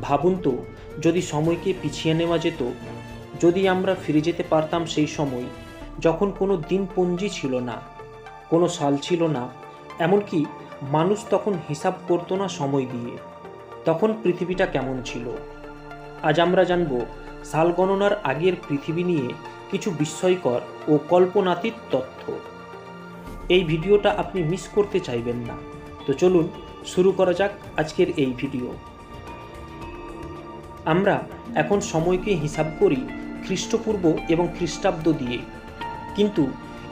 ভাবুন তো, যদি সময়কে পিছিয়ে নেওয়া যেত, যদি আমরা ফিরে যেতে পারতাম সেই সময়, যখন কোনো দিনপঞ্জি ছিল না, কোনো সাল ছিল না, এমনকি মানুষ তখন হিসাব করতো না সময় দিয়ে, তখন পৃথিবীটা কেমন ছিল? আজ আমরা জানব, সাল গণনার আগের পৃথিবী নিয়ে কিছু বিস্ময়কর ও কল্পনাতীত তথ্য। এই ভিডিওটা আপনি মিস করতে চাইবেন না। তো চলুন, শুরু করা যাক আজকের এই ভিডিও। আমরা এখন সময়কে হিসাব করি খ্রিস্টপূর্ব এবং খ্রিস্টাব্দ দিয়ে। কিন্তু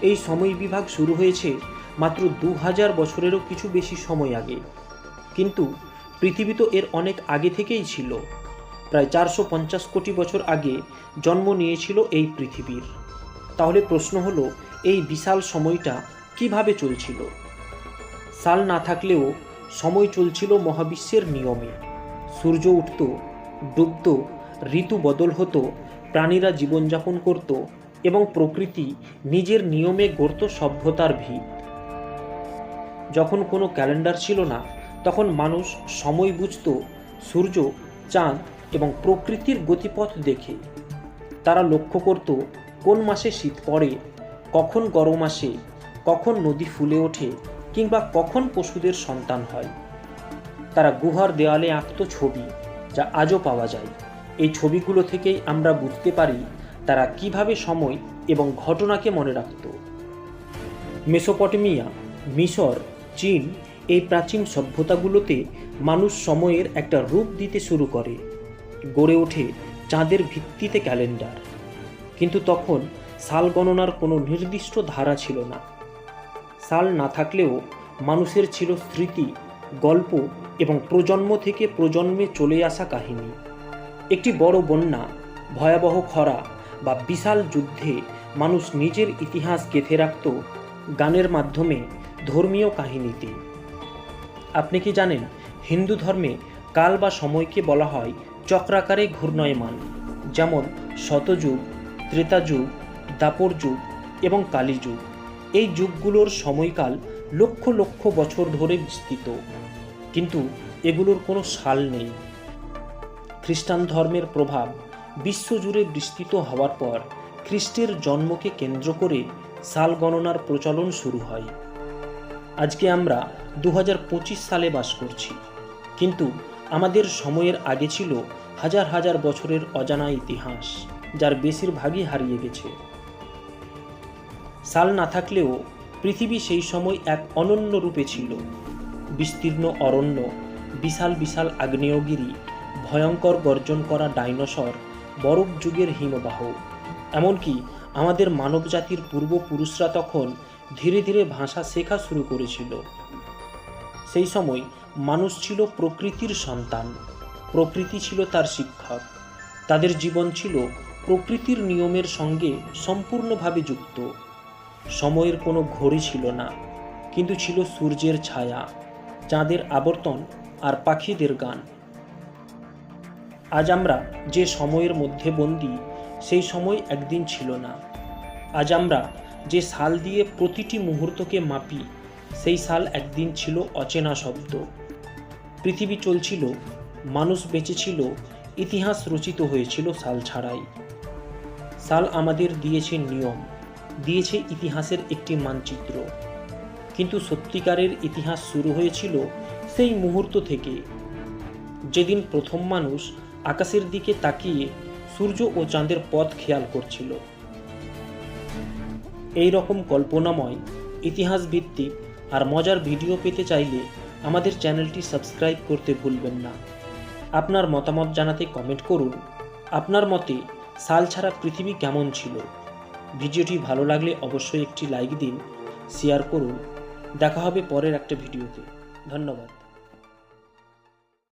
এই সময় বিভাগ শুরু হয়েছে মাত্র দু হাজার বছরেরও কিছু বেশি সময় আগে। কিন্তু পৃথিবী তো এর অনেক আগে থেকেই ছিল। প্রায় চারশো পঞ্চাশ কোটি বছর আগে জন্ম নিয়েছিল এই পৃথিবীর। তাহলে প্রশ্ন হলো, এই বিশাল সময়টা কীভাবে চলছিল? সাল না থাকলেও সময় চলছিল মহাবিশ্বের নিয়মে। সূর্য উঠত ডুবত ঋতু বদল হতো, প্রাণীরা জীবনযাপন করত এবং প্রকৃতি নিজের নিয়মে গড়ত সভ্যতার ভিত। যখন কোনো ক্যালেন্ডার ছিল না, তখন মানুষ সময় বুঝত সূর্য, চাঁদ এবং প্রকৃতির গতিপথ দেখে। তারা লক্ষ্য করত কোন মাসে শীত পড়ে, কখন গরম আসে, কখন নদী ফুলে ওঠে কিংবা কখন পশুদের সন্তান হয়। তারা গুহার দেওয়ালে আঁকত ছবি যা আজও পাওয়া যায়। এই ছবিগুলো থেকেই আমরা বুঝতে পারি তারা কীভাবে সময় এবং ঘটনাকে মনে রাখত। মেসোপটেমিয়া, মিশর, চীন এই প্রাচীন সভ্যতাগুলোতে মানুষ সময়ের একটা রূপ দিতে শুরু করে। গড়ে ওঠে চাঁদের ভিত্তিতে ক্যালেন্ডার। কিন্তু তখন সাল গণনার কোনো নির্দিষ্ট ধারা ছিল না। সাল না থাকলেও মানুষের ছিল স্মৃতি, গল্প এবং প্রজন্ম থেকে প্রজন্মে চলে আসা কাহিনী। একটি বড় বন্যা, ভয়াবহ খরা বা বিশাল যুদ্ধে মানুষ নিজের ইতিহাস গেঁথে রাখত গানের মাধ্যমে ধর্মীয় কাহিনীতে। আপনি কি জানেন, হিন্দু ধর্মে কাল বা সময়কে বলা হয় চক্রাকারে ঘূর্ণয়মান, যেমন শতযুগ, ত্রেতাযুগ দাপর যুগ এবং কালীযুগ। এই যুগগুলোর সময়কাল লক্ষ লক্ষ বছর ধরে বিস্তৃত। কিন্তু এগুলোর কোনো সাল নেই। খ্রিস্টান ধর্মের প্রভাব বিশ্বজুড়ে বিস্তৃত হওয়ার পর খ্রিস্টের জন্মকে কেন্দ্র করে সাল গণনার প্রচলন শুরু হয়। আজকে আমরা দু হাজার পঁচিশ সালে বাস করছি। কিন্তু আমাদের সময়ের আগে ছিল হাজার হাজার বছরের অজানা ইতিহাস, যার বেশিরভাগই হারিয়ে গেছে। সাল না থাকলেও পৃথিবী সেই সময় এক অনন্য রূপে ছিল। বিস্তীর্ণ অরণ্য, বিশাল বিশাল আগ্নেয়গিরি, ভয়ঙ্কর গর্জন করা ডাইনোসর, বরফ যুগের হিমবাহ। এমনকি আমাদের মানবজাতির পূর্বপুরুষরা তখন ধীরে ধীরে ভাষা শেখা শুরু করেছিল। সেই সময় মানুষ ছিল প্রকৃতির সন্তান। প্রকৃতি ছিল তার শিক্ষক। তাদের জীবন ছিল প্রকৃতির নিয়মের সঙ্গে সম্পূর্ণভাবে যুক্ত। সময়ের কোনো ঘড়ি ছিল না, কিন্তু ছিল সূর্যের ছায়া। চাঁদের আবর্তন আর পাখিদের গান। আজ আমরা যে সময়ের মধ্যে বন্দি, সেই সময় একদিন ছিল না। আজ আমরা যে সাল দিয়ে প্রতিটি মুহূর্তকে মাপি, সেই সাল একদিন ছিল অচেনা শব্দ। পৃথিবী চলছিল, মানুষ বেঁচেছিল, ইতিহাস রচিত হয়েছিল সাল ছাড়াই। সাল আমাদের দিয়েছে নিয়ম, দিয়েছে ইতিহাসের একটি মানচিত্র। কিন্তু সত্যিকারের ইতিহাস শুরু হয়েছিল সেই মুহূর্ত থেকে। যেদিন প্রথম মানুষ আকাশের দিকে তাকিয়ে সূর্য ও চাঁদের পথ খেয়াল করছিল। এই রকম কল্পনাময় ইতিহাস ভিত্তিক আর মজার ভিডিও পেতে চাইলে আমাদের চ্যানেলটি সাবস্ক্রাইব করতে ভুলবেন না। আপনার মতামত জানাতে কমেন্ট করুন। আপনার মতে সাল ছাড়া পৃথিবী কেমন ছিল? ভিডিওটি ভালো লাগলে অবশ্যই একটি লাইক দিন, শেয়ার করুন। দেখা হবে পরের একটা ভিডিওতে। ধন্যবাদ।